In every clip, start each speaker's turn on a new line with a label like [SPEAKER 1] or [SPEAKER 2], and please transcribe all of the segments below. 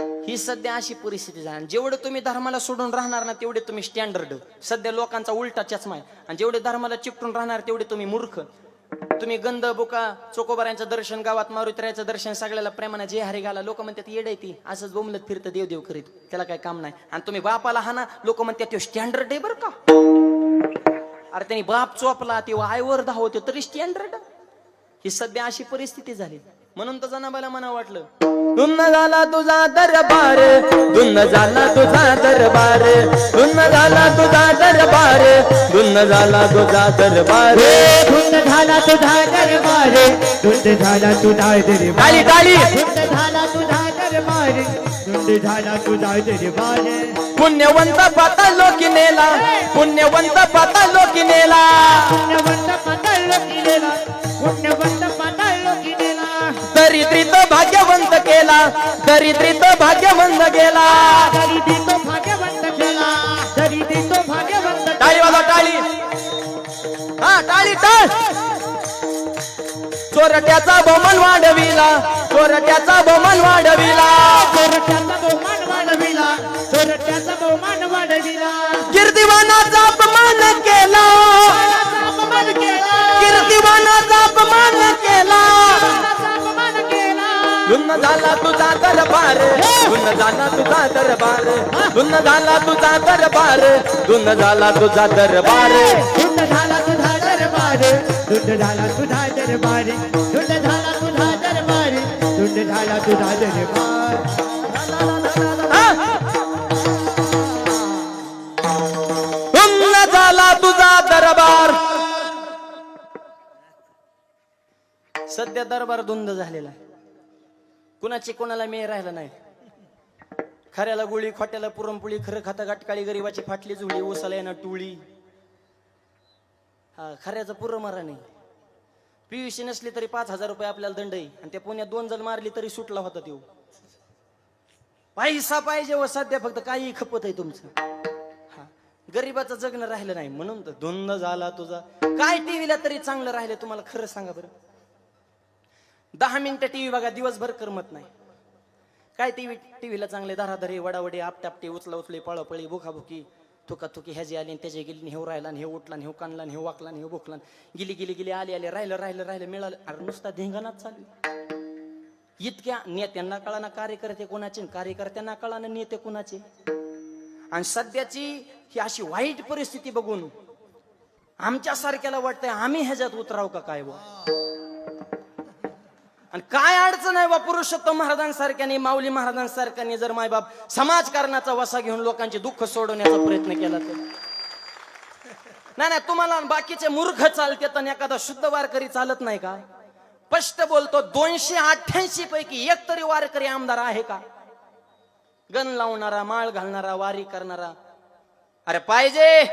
[SPEAKER 1] ही सध्या अशी परिस्थिती झाली. जेवढं जेवढे तुम्ही धर्माला सोडून राहणार ना तेवढे तुम्ही स्टँडर्ड सध्या लोकांचा उलटा चष्मा आहे. आणि जेवढे धर्माला चिपटून राहणार तेवढे तुम्ही मूर्ख. तुम्ही गंध बुका चोकोबाऱ्यांचं दर्शन गावात मारुत्र्याचं दर्शन सगळ्याला प्रेमाने जे हरी घाला लोक म्हणतात येड आहे ती. असंच बोमलत फिरतं देव देव करीत त्याला काय काम नाही. आणि तुम्ही बापाला हाना लोक म्हणतात ते स्टँडर्ड आहे बरं का? अरे त्यांनी बाप चोपला तेव्हा आईवर धावतो तरी स्टँडर्ड ही सध्या अशी परिस्थिती झाली. म्हणून तर जनाबाला मना वाटलं धुन्न झाला तुझा दरबार धुन्न झाला तुझा दरबार धुन्न झाला तुझा दरबार धुन्न झाला तुझा दरबार.
[SPEAKER 2] धुंद झाला तुझा दरबार धुंद झाला तुझा दरबार. धुंद झाला तुझा दरबार धुंद झाला तुझा दरबार.
[SPEAKER 1] पुण्यवंत पाता लोकी नेला पुण्यवंत पाता लोकी नेला
[SPEAKER 2] पुण्यवंत पाताळ गेलेला पुण्यवंत पाताळ गेलेला
[SPEAKER 1] दरिद्रीत भाग्यवंत केला दरिद्रीत भाग्यवंत गेला.
[SPEAKER 2] तरी देतो भाग्यवंत केला तरी देतो भाग्यवंत
[SPEAKER 1] टाळी वाजा टाळी. हा टाळी टाळ. चोरट्याचा बहुमान वाढविला चोरट्याचा बहुमान वाढविला.
[SPEAKER 2] चोरट्याचा बहुमान वाढविला चोरट्याचा बहुमान वाढविला.
[SPEAKER 1] कीर्तिवानाचा अपमान केला. कीर्तिवानाचा अपमान केला. धुन्न झाला तुझा दरबार धुन झाला तुझा दरबार धुन झाला तुझा दरबार धुन झाला तुझा दरबार
[SPEAKER 2] धुन झाला तुझा दरबार धुंद झाला तुझा दरबार धुंद झाला तुझा दरबार धुंद झाला तुझा दरबार।
[SPEAKER 1] झाला तुझा दरबार। सध्या दरबार धुंद झालेला आहे. कुणाची कोणाला मेळ राहिला नाही. खऱ्याला गोळी खोट्याला पुरणपोळी खरं खाता गाटकाळी गरीबाची फाटली जुळी ओसाला येणं टुळी. हा खऱ्याचं पुरं मारा नाही. पीयूसी नसली तरी पाच हजार रुपये आपल्याला दंड आहे. आणि त्या पुण्यात दोन जण मारली तरी सुटला होता तो पैसा पाहिजे व सध्या फक्त काही खपत आहे तुमचं. हा गरीबाचं जगणं राहिलं नाही. म्हणून तर धुंद झाला तुझा. काय टीव्हीला तरी चांगलं राहिलं तुम्हाला खरं सांगा बरं. दहा मिनिटं टीव्ही बघा दिवसभर करमत नाही. काय टीव्ही टीव्हीला चांगले धाराधारी वडावडे आपटापटे उचला उचले पळापळी भुकाभुकी थुका थुकी ह्याची आली आणि त्याची गेली हे राहिला आणि हे उठला हे कानला हे वाकला हे भुकला गेली गेली गेली आली आली राहिलं राहिलं राहिलं मिळालं. अरे नुसता धिंगाणाच चालू इतक्या नेत्यांना कळाना कार्यकर्ते कोणाचे आणि कार्यकर्त्यांना कळाना नेते कोणाचे. आणि सध्याची ही अशी वाईट परिस्थिती बघून आमच्या सारख्याला वाटतंय आम्ही ह्याच्यात उतराव का काय बुवा? आणि काय अडचण आहे बा पुरुषोत्तम महाराजांसारख्याने माऊली महाराजांसारख्याने जर मायबाप समाजकारणाचा वसा घेऊन लोकांचे दुःख सोडवण्याचा प्रयत्न केला तर? नाही नाही तुम्हाला बाकीचे मूर्ख चालते तर एखादा शुद्ध वारकरी चालत नाही का? स्पष्ट बोलतो दोनशे अठ्ठ्याऐंशी पैकी एक तरी वारकरी आमदार आहे का? गण लावणारा माळ घालणारा वारी करणारा. अरे पाहिजे!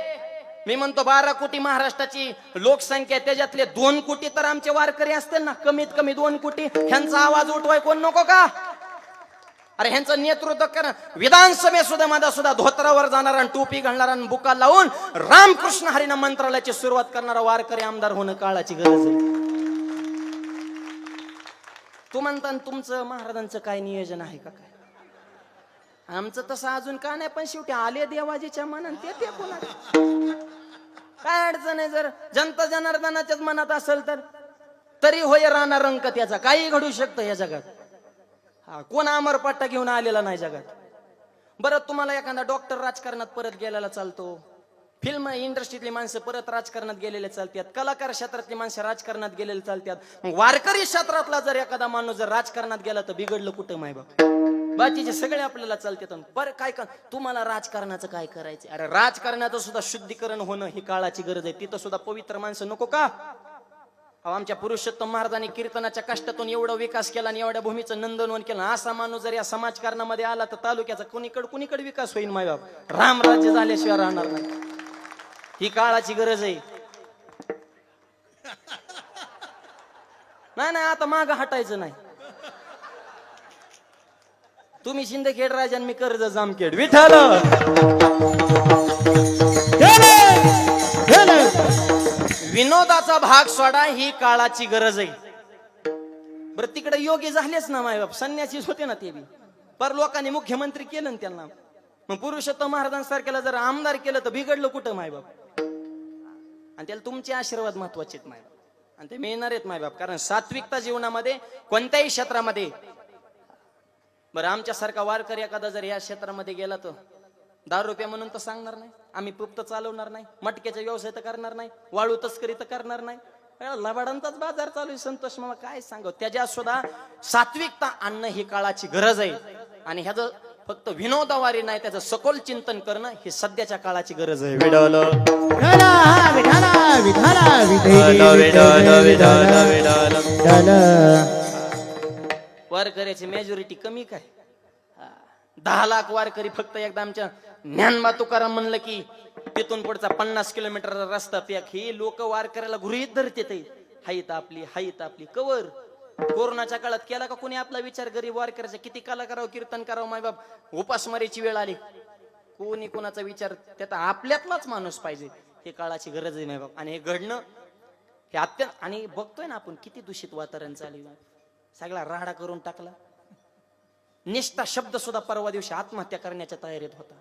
[SPEAKER 1] मी म्हणतो बारा कोटी महाराष्ट्राची लोकसंख्या त्याच्यातले दोन कोटी तर आमचे वारकरी असतील ना कमीत कमी दोन कोटी. ह्यांचा आवाज उठवाय कोण नको का? अरे ह्यांचं नेतृत्व कर. विधानसभेत सुद्धा माझा सुद्धा धोत्रावर जाणारा आणि टोपी घालणारा आणि बुका लावून रामकृष्ण हरिना मंत्रालयाची सुरुवात करणारा वारकरी आमदार होणं काळाची गरज आहे. तू म्हणता आणि तुमचं महाराजांचं काय नियोजन आहे का काय? आमचं तसं अजून का नाही पण शेवटी आले देवाजीच्या मनात ते ते पुन्हा. काय अडचण आहे जर जनता जनार्दनाच्याच मनात असेल तर? तरी होय राणा रंक त्याचा काही घडू शकतं या जगात. हा कोण अमर पट्टा घेऊन आलेला नाही जगात. बरं तुम्हाला एखादा डॉक्टर राजकारणात परत गेलेला चालतो. फिल्म इंडस्ट्रीतली माणसं परत राजकारणात गेलेले चालतात. कलाकार क्षेत्रातली माणसं राजकारणात गेलेले चालतात. वारकरी क्षेत्रातला जर एखादा माणूस जर राजकारणात गेला तर बिघडलं कुठं माय बाबा बाकीचे सगळे आपल्याला चालते बरं काय का तुम्हाला राजकारणाचं काय करायचं अरे राजकारणाचं सुद्धा शुद्धीकरण होणं ही काळाची गरज आहे. तिथं सुद्धा पवित्र माणसं नको का? आमच्या पुरुषोत्तम महाराजांनी कीर्तनाच्या कष्टातून एवढा विकास केला आणि एवढ्या भूमीचं नंदनवन केलं. असा माणूस जर या समाजकारणामध्ये आला तर तालुक्याचा कुणीकडे कुणीकडे विकास होईल मायबाप रामराज्य झाल्याशिवाय राहणार नाही. ही काळाची गरज आहे. नाही नाही आता माग हटायचं नाही. तुम्ही शिंदखेड राजा आणि मी कर्ज जामखेड विठाल विनोदाचा भाग सोडा ही काळाची गरज आहे. बरं तिकडे योगी झालेच ना मायबाप संन्यासीच होते ना ते बी. पर लोकांनी मुख्यमंत्री केलं ना त्यांना. मग पुरुषोत्तम महाराजांसारख्याला जर आमदार केलं तर बिघडलं कुठं मायबाप? आणि त्याला तुमचे आशीर्वाद महत्त्वाचे आहेत मायबाप. आणि ते मिळणार आहेत मायबाप कारण सात्विकता जीवनामध्ये कोणत्याही क्षेत्रामध्ये बरं आमच्यासारखा वारकरी एखादा जर या क्षेत्रामध्ये गेला तर? दहा रुपये म्हणून तर सांगणार नाही. आम्ही पुप्त चालवणार नाही. मटक्याचा व्यवसाय तर करणार नाही. वाळू तस्करी तर करणार नाही. लबाडांचाच बाजार चालू आहे संतोष मामा. काय सांगू त्याच्या सुद्धा सात्विकता आणणं ही काळाची गरज आहे. आणि ह्याचं फक्त विनोदावारी नाही त्याचं सखोल चिंतन करणं ही सध्याच्या काळाची गरज आहे.
[SPEAKER 3] विडोलो
[SPEAKER 2] विठाला विठाला विठाला
[SPEAKER 1] वारकऱ्याची मेजॉरिटी कमी काय? दहा लाख वारकरी फक्त एकदा आमच्या ज्ञानबा तुकाराम म्हणलं की तिथून पुढचा पन्नास किलोमीटर रस्ता पॅक ही लोक वारकऱ्याला गृहित धरते हाईत आपली हाईत आपली. कवर. कोरोनाच्या काळात केला का कोणी आपला विचार गरीब वारकऱ्याचा किती कला करावं कीर्तन करावं माय बाप उपासमारीची वेळ आली. कोणी कोणाचा विचार त्यात आपल्यातलाच माणूस पाहिजे. हे काळाची गरज आहे माय बाप आणि हे घडणं हे अत्यंत आणि बघतोय ना आपण किती दूषित वातावरण चालू आहे. सगळा राडा करून टाकला. निष्ठा शब्द सुद्धा परवा दिवशी आत्महत्या करण्याच्या तयारीत होता.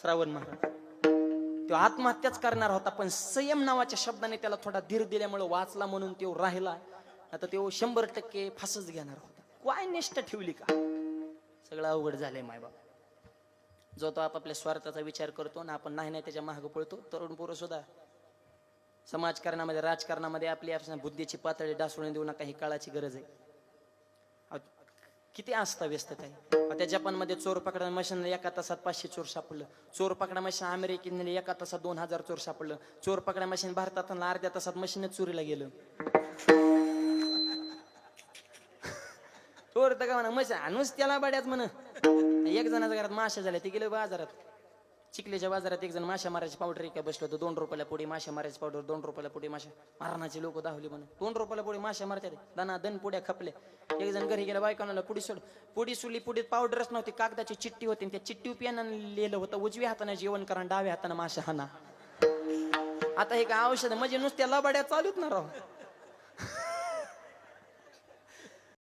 [SPEAKER 1] श्रावण महाराज तो आत्महत्याच करणार होता पण संयम नावाच्या शब्दाने त्याला थोडा धीर दिल्यामुळे वाचला म्हणून तो राहिला. आता तो शंभर टक्के फासच घेणार होता. काय निष्ठा ठेवली का? सगळं अवघड झालंय मायबाप जो तो आपापल्या स्वार्थाचा विचार करतो ना आपण नाही नाही त्याच्या महाग पळतो तरुण पोरं सुद्धा समाजकारणामध्ये राजकारणामध्ये आपली आपल्या बुद्धीची पातळी डासळून देऊ नका ही काळाची गरज आहे. किती आस्था व्यस्त आहे त्या जपानमध्ये चोर पकडा मशीन एका तासात पाचशे चोर सापडलं. चोर पकडा मशीन अमेरिकेने एका तासात दोन हजार चोर सापडलं. चोर पकडा मशीन भारतात अर्ध्या तासात मशीनच चोरीला गेलं. चोर तर का म्हणा मशीन आणूच त्याला बड्याच म्हण. एक जणाच्या घरात माशा झाल्या ते गेले बाजारात. चिखलीच्या बाजारात एक जण माशा मारायची पावडर काय बसलो होतो. दोन रुपयाला पुढे माशा मारायची पावडर दोन रुपयाला पुढे माशा मारणाचे लोक दावली म्हणून. दोन रुपयाला पुढे माशा मारतात. दाना दन पुड्या खपल्या एक जण घरी गेला बायकांना पुढी सोड पुढी सुली पुढे पावडरच नव्हती कागदाची चिठ्ठी होती. त्या चिठ्ठी पियानं लिहिलं होतं उजव्या हाताने जेवण करा डाव्या हाताने माशा हाना आता हे काय औषध म्हणजे नुसत्या लबाड्या चालूच ना राव.